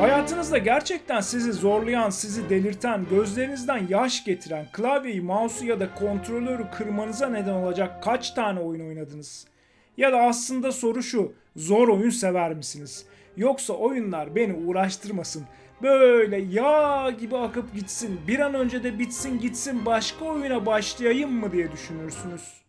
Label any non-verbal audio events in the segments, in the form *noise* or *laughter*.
Hayatınızda gerçekten sizi zorlayan, sizi delirten, gözlerinizden yaş getiren, klavyeyi, mouse'u ya da kontrolörü kırmanıza neden olacak kaç tane oyun oynadınız? Ya da aslında soru şu, zor oyun sever misiniz? Yoksa oyunlar beni uğraştırmasın, böyle yağ gibi akıp gitsin, bir an önce de bitsin gitsin başka oyuna başlayayım mı diye düşünürsünüz.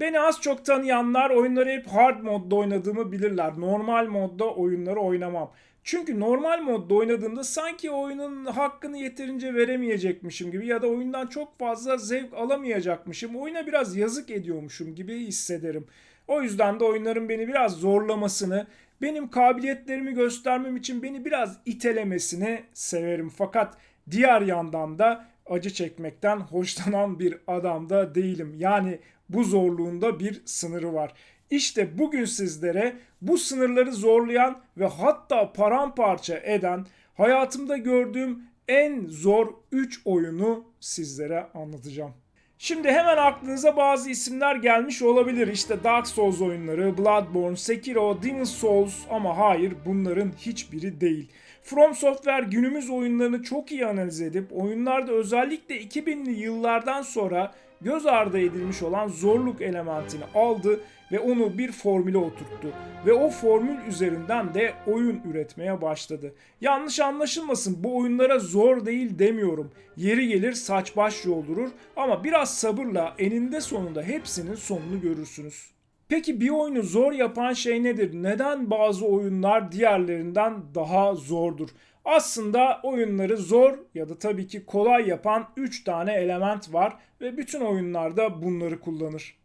Beni az çok tanıyanlar oyunları hep hard modda oynadığımı bilirler. Normal modda oyunları oynamam. Çünkü normal modda oynadığımda sanki oyunun hakkını yeterince veremeyecekmişim gibi ya da oyundan çok fazla zevk alamayacakmışım. Oyuna biraz yazık ediyormuşum gibi hissederim. O yüzden de oyunların beni biraz zorlamasını, benim kabiliyetlerimi göstermem için beni biraz itelemesini severim. Fakat diğer yandan da acı çekmekten *laughs* hoşlanan bir adam da değilim. Yani bu zorluğunda bir sınırı var. İşte bugün sizlere bu sınırları zorlayan ve hatta paramparça eden hayatımda gördüğüm en zor 3 oyunu sizlere anlatacağım. Şimdi hemen aklınıza bazı isimler gelmiş olabilir. İşte Dark Souls oyunları, Bloodborne, Sekiro, Demon's Souls ama hayır bunların hiçbiri değil. From Software günümüz oyunlarını çok iyi analiz edip oyunlarda özellikle 2000'li yıllardan sonra göz ardı edilmiş olan zorluk elementini aldı ve onu bir formüle oturttu. Ve o formül üzerinden de oyun üretmeye başladı. Yanlış anlaşılmasın bu oyunlara zor değil demiyorum. Yeri gelir saç baş yoldurur ama biraz sabırla eninde sonunda hepsinin sonunu görürsünüz. Peki bir oyunu zor yapan şey nedir? Neden bazı oyunlar diğerlerinden daha zordur? Aslında oyunları zor ya da tabii ki kolay yapan 3 tane element var ve bütün oyunlarda bunları kullanır.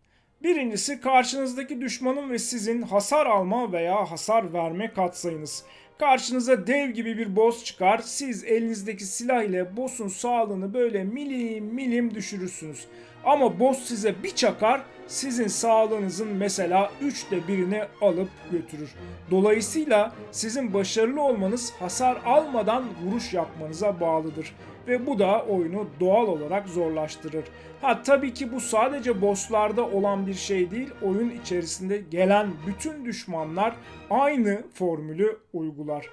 Birincisi karşınızdaki düşmanın ve sizin hasar alma veya hasar verme katsayınız. Karşınıza dev gibi bir boss çıkar. Siz elinizdeki silah ile boss'un sağlığını böyle milim milim düşürürsünüz. Ama boss size bir çakar, sizin sağlığınızın mesela üçte birini alıp götürür. Dolayısıyla sizin başarılı olmanız hasar almadan vuruş yapmanıza bağlıdır. Ve bu da oyunu doğal olarak zorlaştırır. Ha tabii ki bu sadece bosslarda olan bir şey değil. Oyun içerisinde gelen bütün düşmanlar aynı formülü uygular.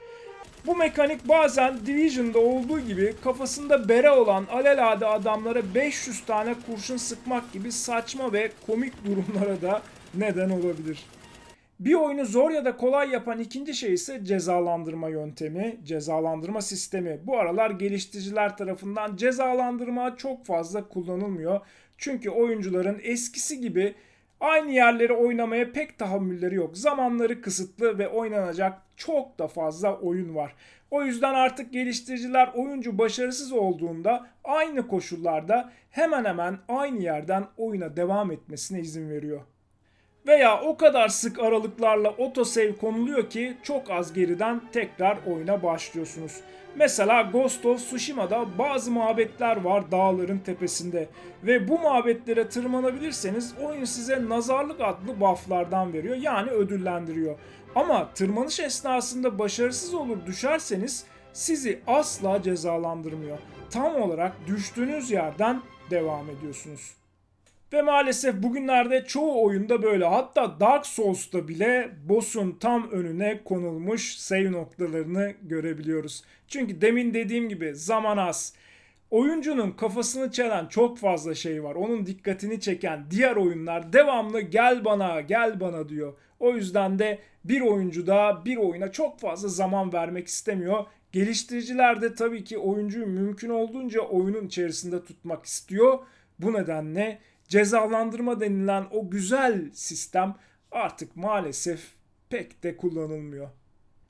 Bu mekanik bazen Division'da olduğu gibi kafasında bere olan alelade adamlara 500 tane kurşun sıkmak gibi saçma ve komik durumlara da neden olabilir. Bir oyunu zor ya da kolay yapan ikinci şey ise cezalandırma yöntemi, cezalandırma sistemi. Bu aralar geliştiriciler tarafından cezalandırma çok fazla kullanılmıyor. Çünkü oyuncuların eskisi gibi aynı yerleri oynamaya pek tahammülleri yok. Zamanları kısıtlı ve oynanacak çok da fazla oyun var. O yüzden artık geliştiriciler oyuncu başarısız olduğunda aynı koşullarda hemen hemen aynı yerden oyuna devam etmesine izin veriyor. Veya o kadar sık aralıklarla autosave konuluyor ki çok az geriden tekrar oyuna başlıyorsunuz. Mesela Ghost of Tsushima'da bazı mabetler var dağların tepesinde ve bu mabetlere tırmanabilirseniz oyun size nazarlık adlı bufflardan veriyor yani ödüllendiriyor. Ama tırmanış esnasında başarısız olur düşerseniz sizi asla cezalandırmıyor. Tam olarak düştüğünüz yerden devam ediyorsunuz. Ve maalesef bugünlerde çoğu oyunda böyle. Hatta Dark Souls'ta bile boss'un tam önüne konulmuş save noktalarını görebiliyoruz. Çünkü demin dediğim gibi zaman az. Oyuncunun kafasını çelen çok fazla şey var. Onun dikkatini çeken diğer oyunlar devamlı gel bana gel bana diyor. O yüzden de bir oyuncu da bir oyuna çok fazla zaman vermek istemiyor. Geliştiriciler de tabii ki oyuncuyu mümkün olduğunca oyunun içerisinde tutmak istiyor. Bu nedenle cezalandırma denilen o güzel sistem artık maalesef pek de kullanılmıyor.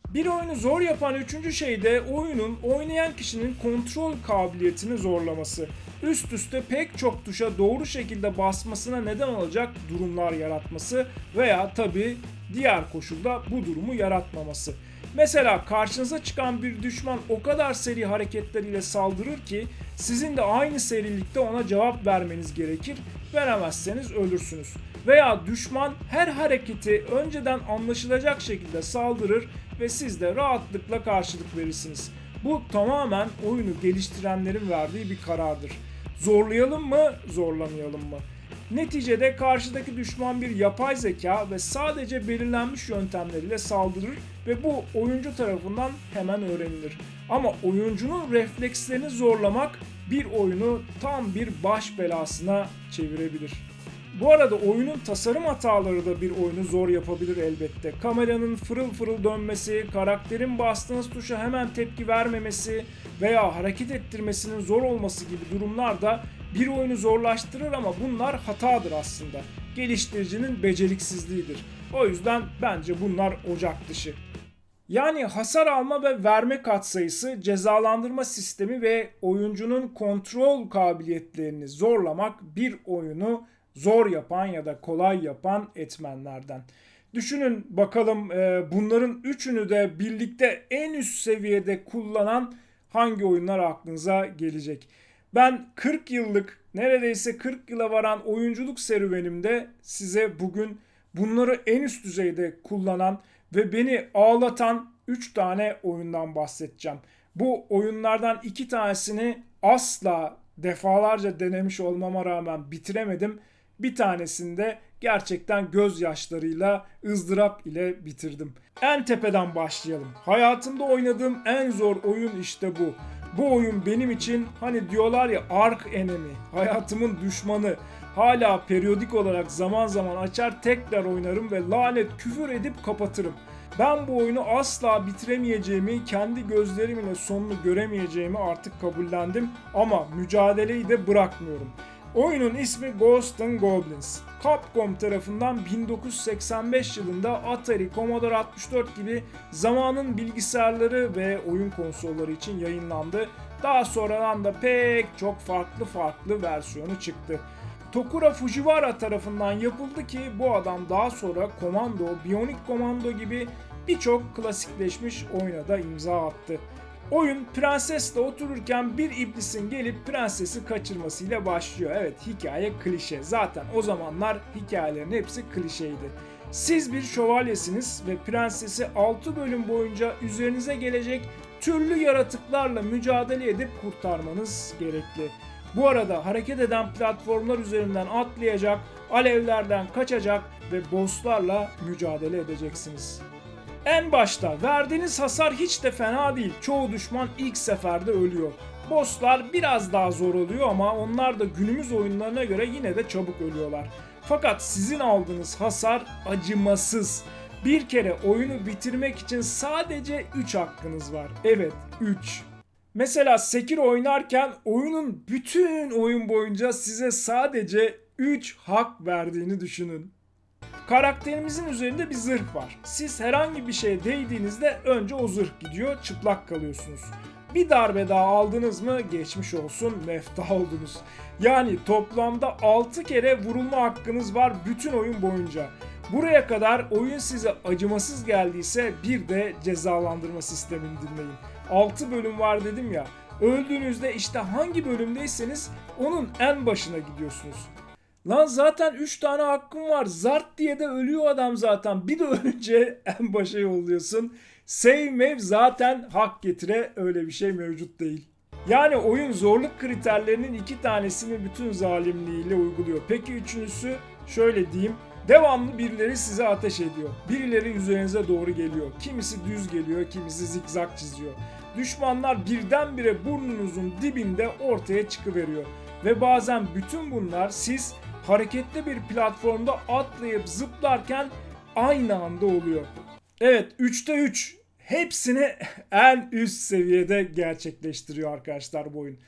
Bir oyunu zor yapan üçüncü şey de oyunun oynayan kişinin kontrol kabiliyetini zorlaması. Üst üste pek çok tuşa doğru şekilde basmasına neden olacak durumlar yaratması veya tabi diğer koşulda bu durumu yaratmaması. Mesela karşınıza çıkan bir düşman o kadar seri hareketleriyle saldırır ki sizin de aynı serilikte ona cevap vermeniz gerekir. Veremezseniz ölürsünüz. Veya düşman her hareketi önceden anlaşılacak şekilde saldırır ve siz de rahatlıkla karşılık verirsiniz. Bu tamamen oyunu geliştirenlerin verdiği bir karardır. Zorlayalım mı, zorlamayalım mı? Neticede karşıdaki düşman bir yapay zeka ve sadece belirlenmiş yöntemleriyle saldırır ve bu oyuncu tarafından hemen öğrenilir. Ama oyuncunun reflekslerini zorlamak bir oyunu tam bir baş belasına çevirebilir. Bu arada oyunun tasarım hataları da bir oyunu zor yapabilir elbette. Kameranın fırıl fırıl dönmesi, karakterin bastığınız tuşa hemen tepki vermemesi veya hareket ettirmesinin zor olması gibi durumlar da bir oyunu zorlaştırır ama bunlar hatadır aslında. Geliştiricinin beceriksizliğidir. O yüzden bence bunlar ocak dışı. Yani hasar alma ve verme katsayısı, cezalandırma sistemi ve oyuncunun kontrol kabiliyetlerini zorlamak bir oyunu zor yapan ya da kolay yapan etmenlerden. Düşünün bakalım e, bunların üçünü de birlikte en üst seviyede kullanan hangi oyunlar aklınıza gelecek? Ben 40 yıllık neredeyse 40 yıla varan oyunculuk serüvenimde size bugün bunları en üst düzeyde kullanan ve beni ağlatan 3 tane oyundan bahsedeceğim. Bu oyunlardan 2 tanesini asla defalarca denemiş olmama rağmen bitiremedim. Bir tanesinde gerçekten gözyaşlarıyla, ızdırap ile bitirdim. En tepeden başlayalım. Hayatımda oynadığım en zor oyun işte bu. Bu oyun benim için hani diyorlar ya ark enemi, hayatımın düşmanı. Hala periyodik olarak zaman zaman açar tekrar oynarım ve lanet küfür edip kapatırım. Ben bu oyunu asla bitiremeyeceğimi, kendi gözlerimle sonunu göremeyeceğimi artık kabullendim ama mücadeleyi de bırakmıyorum. Oyunun ismi Ghost and Goblins. Capcom tarafından 1985 yılında Atari, Commodore 64 gibi zamanın bilgisayarları ve oyun konsolları için yayınlandı. Daha sonradan da pek çok farklı farklı versiyonu çıktı. Tokura Fujiwara tarafından yapıldı ki bu adam daha sonra Commando, Bionic Commando gibi birçok klasikleşmiş oyuna da imza attı. Oyun prensesle otururken bir iblisin gelip prensesi kaçırmasıyla başlıyor. Evet hikaye klişe. Zaten o zamanlar hikayelerin hepsi klişeydi. Siz bir şövalyesiniz ve prensesi 6 bölüm boyunca üzerinize gelecek türlü yaratıklarla mücadele edip kurtarmanız gerekli. Bu arada hareket eden platformlar üzerinden atlayacak, alevlerden kaçacak ve bosslarla mücadele edeceksiniz. En başta verdiğiniz hasar hiç de fena değil. Çoğu düşman ilk seferde ölüyor. Bosslar biraz daha zor oluyor ama onlar da günümüz oyunlarına göre yine de çabuk ölüyorlar. Fakat sizin aldığınız hasar acımasız. Bir kere oyunu bitirmek için sadece 3 hakkınız var. Evet 3. Mesela Sekiro oynarken oyunun bütün oyun boyunca size sadece 3 hak verdiğini düşünün. Karakterimizin üzerinde bir zırh var. Siz herhangi bir şeye değdiğinizde önce o zırh gidiyor, çıplak kalıyorsunuz. Bir darbe daha aldınız mı geçmiş olsun mefta oldunuz. Yani toplamda 6 kere vurulma hakkınız var bütün oyun boyunca. Buraya kadar oyun size acımasız geldiyse bir de cezalandırma sistemini dinleyin. 6 bölüm var dedim ya. Öldüğünüzde işte hangi bölümdeyseniz onun en başına gidiyorsunuz. Lan zaten 3 tane hakkım var. Zart diye de ölüyor adam zaten. Bir de *laughs* ölünce en başa yolluyorsun. Save mev zaten hak getire öyle bir şey mevcut değil. Yani oyun zorluk kriterlerinin iki tanesini bütün zalimliğiyle uyguluyor. Peki üçüncüsü şöyle diyeyim. Devamlı birileri size ateş ediyor. Birileri üzerinize doğru geliyor. Kimisi düz geliyor, kimisi zikzak çiziyor. Düşmanlar birdenbire burnunuzun dibinde ortaya çıkıveriyor. Ve bazen bütün bunlar siz hareketli bir platformda atlayıp zıplarken aynı anda oluyor. Evet 3'te 3 hepsini *laughs* en üst seviyede gerçekleştiriyor arkadaşlar bu oyun.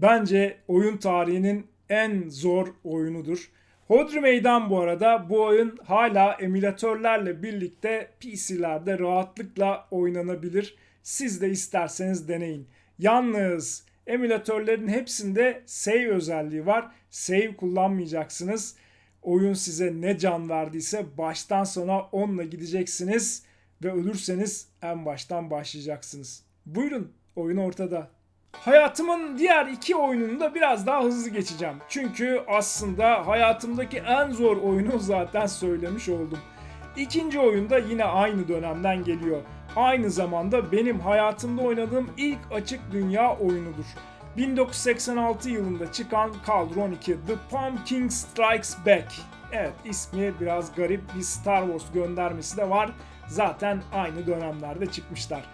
Bence oyun tarihinin en zor oyunudur. Hodri Meydan bu arada bu oyun hala emülatörlerle birlikte PC'lerde rahatlıkla oynanabilir. Siz de isterseniz deneyin. Yalnız emülatörlerin hepsinde save özelliği var. Save kullanmayacaksınız. Oyun size ne can verdiyse baştan sona onunla gideceksiniz ve ölürseniz en baştan başlayacaksınız. Buyurun oyun ortada. Hayatımın diğer iki oyununu da biraz daha hızlı geçeceğim. Çünkü aslında hayatımdaki en zor oyunu zaten söylemiş oldum. İkinci oyun da yine aynı dönemden geliyor. Aynı zamanda benim hayatımda oynadığım ilk açık dünya oyunudur. 1986 yılında çıkan Kaldron 2 The Pumpkin Strikes Back. Evet ismi biraz garip bir Star Wars göndermesi de var. Zaten aynı dönemlerde çıkmışlar.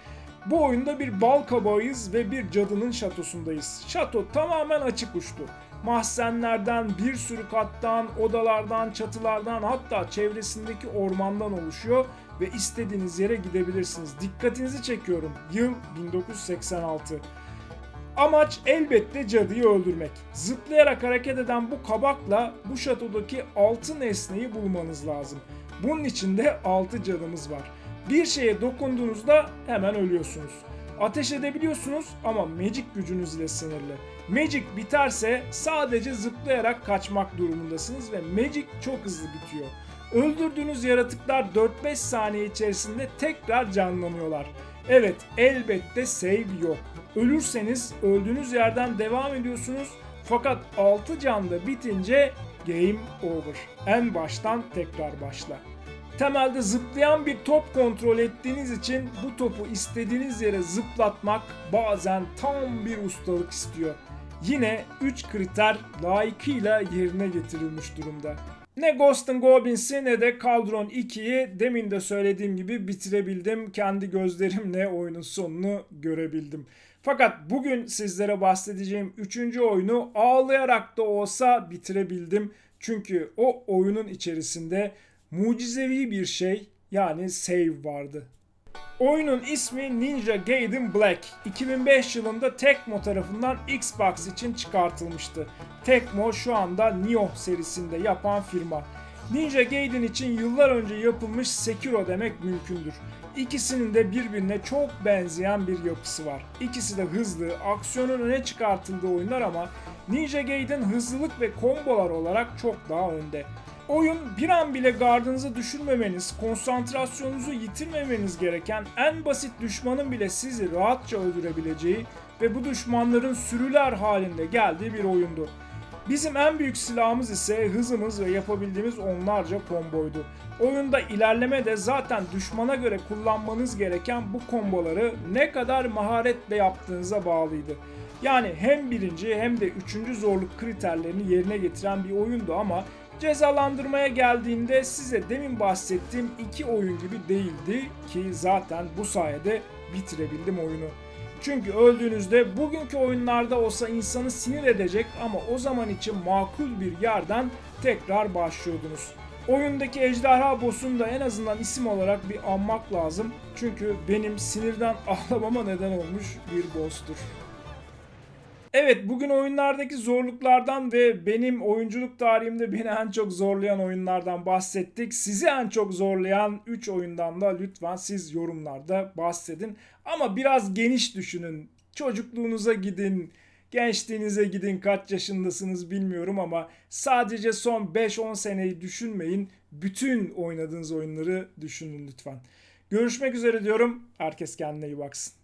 Bu oyunda bir bal kabağıyız ve bir cadının şatosundayız. Şato tamamen açık uçlu. Mahzenlerden, bir sürü kattan, odalardan, çatılardan hatta çevresindeki ormandan oluşuyor ve istediğiniz yere gidebilirsiniz. Dikkatinizi çekiyorum. Yıl 1986. Amaç elbette cadıyı öldürmek. Zıplayarak hareket eden bu kabakla bu şatodaki 6 nesneyi bulmanız lazım. Bunun için de 6 cadımız var. Bir şeye dokunduğunuzda hemen ölüyorsunuz. Ateş edebiliyorsunuz ama magic gücünüz ile sınırlı. Magic biterse sadece zıplayarak kaçmak durumundasınız ve magic çok hızlı bitiyor. Öldürdüğünüz yaratıklar 4-5 saniye içerisinde tekrar canlanıyorlar. Evet elbette save yok. Ölürseniz öldüğünüz yerden devam ediyorsunuz fakat 6 canda bitince game over. En baştan tekrar başla. Temelde zıplayan bir top kontrol ettiğiniz için bu topu istediğiniz yere zıplatmak bazen tam bir ustalık istiyor. Yine 3 kriter layıkıyla yerine getirilmiş durumda. Ne Ghost and Goblins'i ne de Caldron 2'yi demin de söylediğim gibi bitirebildim. Kendi gözlerimle oyunun sonunu görebildim. Fakat bugün sizlere bahsedeceğim 3. oyunu ağlayarak da olsa bitirebildim. Çünkü o oyunun içerisinde mucizevi bir şey yani save vardı. Oyunun ismi Ninja Gaiden Black. 2005 yılında Tecmo tarafından Xbox için çıkartılmıştı. Tecmo şu anda Nioh serisinde yapan firma. Ninja Gaiden için yıllar önce yapılmış Sekiro demek mümkündür. İkisinin de birbirine çok benzeyen bir yapısı var. İkisi de hızlı, aksiyonun öne çıkartıldığı oyunlar ama Ninja Gaiden hızlılık ve kombolar olarak çok daha önde. Oyun bir an bile gardınızı düşürmemeniz, konsantrasyonunuzu yitirmemeniz gereken en basit düşmanın bile sizi rahatça öldürebileceği ve bu düşmanların sürüler halinde geldiği bir oyundu. Bizim en büyük silahımız ise hızımız ve yapabildiğimiz onlarca komboydu. Oyunda ilerleme de zaten düşmana göre kullanmanız gereken bu komboları ne kadar maharetle yaptığınıza bağlıydı. Yani hem birinci hem de üçüncü zorluk kriterlerini yerine getiren bir oyundu ama cezalandırmaya geldiğinde size demin bahsettiğim iki oyun gibi değildi ki zaten bu sayede bitirebildim oyunu. Çünkü öldüğünüzde bugünkü oyunlarda olsa insanı sinir edecek ama o zaman için makul bir yerden tekrar başlıyordunuz. Oyundaki ejderha boss'unu da en azından isim olarak bir anmak lazım. Çünkü benim sinirden *laughs* ağlamama neden olmuş bir boss'tur. Evet bugün oyunlardaki zorluklardan ve benim oyunculuk tarihimde beni en çok zorlayan oyunlardan bahsettik. Sizi en çok zorlayan 3 oyundan da lütfen siz yorumlarda bahsedin. Ama biraz geniş düşünün. Çocukluğunuza gidin, gençliğinize gidin, kaç yaşındasınız bilmiyorum ama sadece son 5-10 seneyi düşünmeyin. Bütün oynadığınız oyunları düşünün lütfen. Görüşmek üzere diyorum. Herkes kendine iyi baksın.